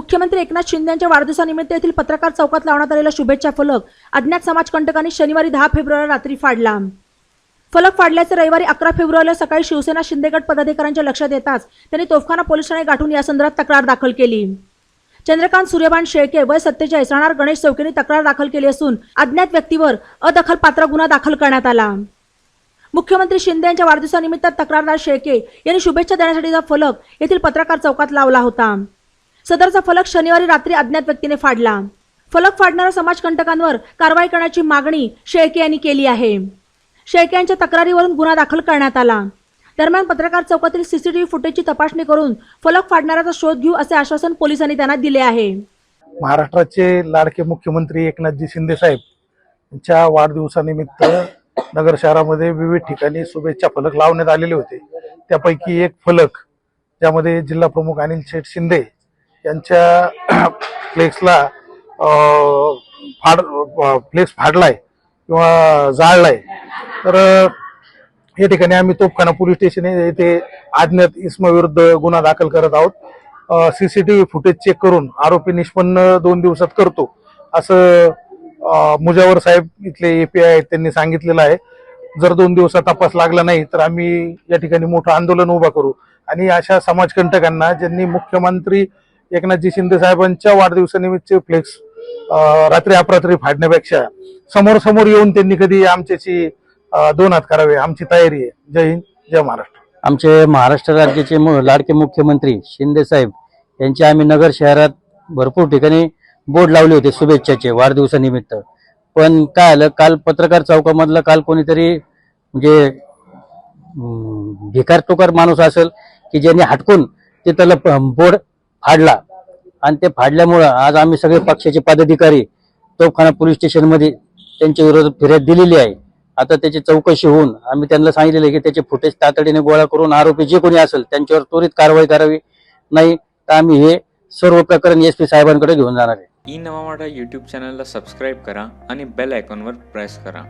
मुख्यमंत्री एकनाथ शिंदे यांच्या वाढदिवसानिमित्त येथील पत्रकार चौकात लावण्यात आलेला शुभेच्छा फलक अज्ञात समाजकंटकांनी शनिवारी दहा फेब्रुवारी रात्री फाडला. फलक फाडल्याचे रविवारी अकरा फेब्रुवारीला सकाळी शिवसेना शिंदेगड पदाधिकाऱ्यांच्या लक्षात येताच त्यांनी तोफखाना पोलीस ठाणे गाठून या संदर्भात तक्रार दाखल केली. चंद्रकांत सूर्यभान शेळके वय सत्तेचाळीस राहणार गणेश चौकीने तक्रार दाखल केली असून अज्ञात व्यक्तीवर अदखलपात्र गुन्हा दाखल करण्यात आला. मुख्यमंत्री शिंदे यांच्या वाढदिवसानिमित्त तक्रारदार शेळके यांनी शुभेच्छा देण्यासाठीचा फलक येथील पत्रकार चौकात लावला होता. सदरचा फलक शनिवारी रात्री अज्ञात व्यक्तीने फाडला. फलक फाडणाऱ्या समाजकंटकांवर कारवाई करण्याची मागणी शेळके यांनी केली आहे. शेळके यांच्या तक्रारीवरून गुन्हा दाखल करण्यात आला. दरम्यान पत्रकार चौकातील सीसीटीव्ही फुटेजची तपासणी करून फलक फाडणाऱ्याचा शोध घेऊ असे आश्वासन पोलिसांनी त्यांना दिले आहे. महाराष्ट्राचे लाडके मुख्यमंत्री एकनाथजी शिंदे साहेब यांच्या वाढदिवसानिमित्त नगर शहरामध्ये विविध ठिकाणी शुभेच्छा फलक लावण्यात आलेले होते. त्यापैकी एक फलक ज्यामध्ये जिल्हा प्रमुख अनिल शेठ शिंदे यांच्या फ्लेक्सला फाड फ्लेक्स फाडलाय किंवा जाळलाय तर या ठिकाणी आम्ही तोफखाना पोलीस स्टेशन येथे अज्ञात विरुद्ध गुन्हा दाखल करत आहोत. सीसीटीव्ही फुटेज चेक करून आरोपी निष्पन्न दोन दिवसात करतो असं मुजावर साहेब इथले एपीआय आहेत त्यांनी सांगितलेलं आहे. जर दोन दिवसात तपास लागला नाही तर आम्ही या ठिकाणी मोठं आंदोलन उभा करू. आणि अशा समाजकंटकांना ज्यांनी मुख्यमंत्री एकनाथजी शिंदे साहेबांच्या वाढदिवसानिमित्तचे फ्लेक्स रात्री अपरात्री फाडण्यापेक्षा समोर समोर येऊन त्यांनी कधी आमच्याशी दोन हात करावे आमची तयारी आहे. जय हिंद जय महाराष्ट्र. आमचे महाराष्ट्र राज्याचे मु- लाडके मुख्यमंत्री शिंदे साहेब यांचे आम्ही नगर शहरात भरपूर ठिकाणी बोर्ड लावले होते शुभेच्छाचे वाढदिवसानिमित्त. पण काय आलं काल पत्रकार चौकामधलं काल कोणीतरी म्हणजे भिकार टोकार माणूस असेल की ज्यांनी हटकून तिथलं त्याला बोर्ड फाडला. आणि ते फाडल्यामुळं आज आम्ही सगळे पक्षाचे पदाधिकारी तोफखाना पोलीस स्टेशनमध्ये त्यांच्या विरोधात फिर्याद दिलेली आहे. आता त्याची चौकशी होऊन आम्ही त्यांना सांगितलेलं आहे की त्याचे फुटेज तातडीने गोळा करून आरोपी जे कोणी असेल त्यांच्यावर त्वरित कारवाई करावी. नाही तर आम्ही हे सर्व प्रकरण एस पी साहेबांकडे घेऊन जाणार आहे. ई नवा युट्यूब यूट्यूब चॅनलला सबस्क्राईब करा आणि बेल आयकॉनवर प्रेस करा.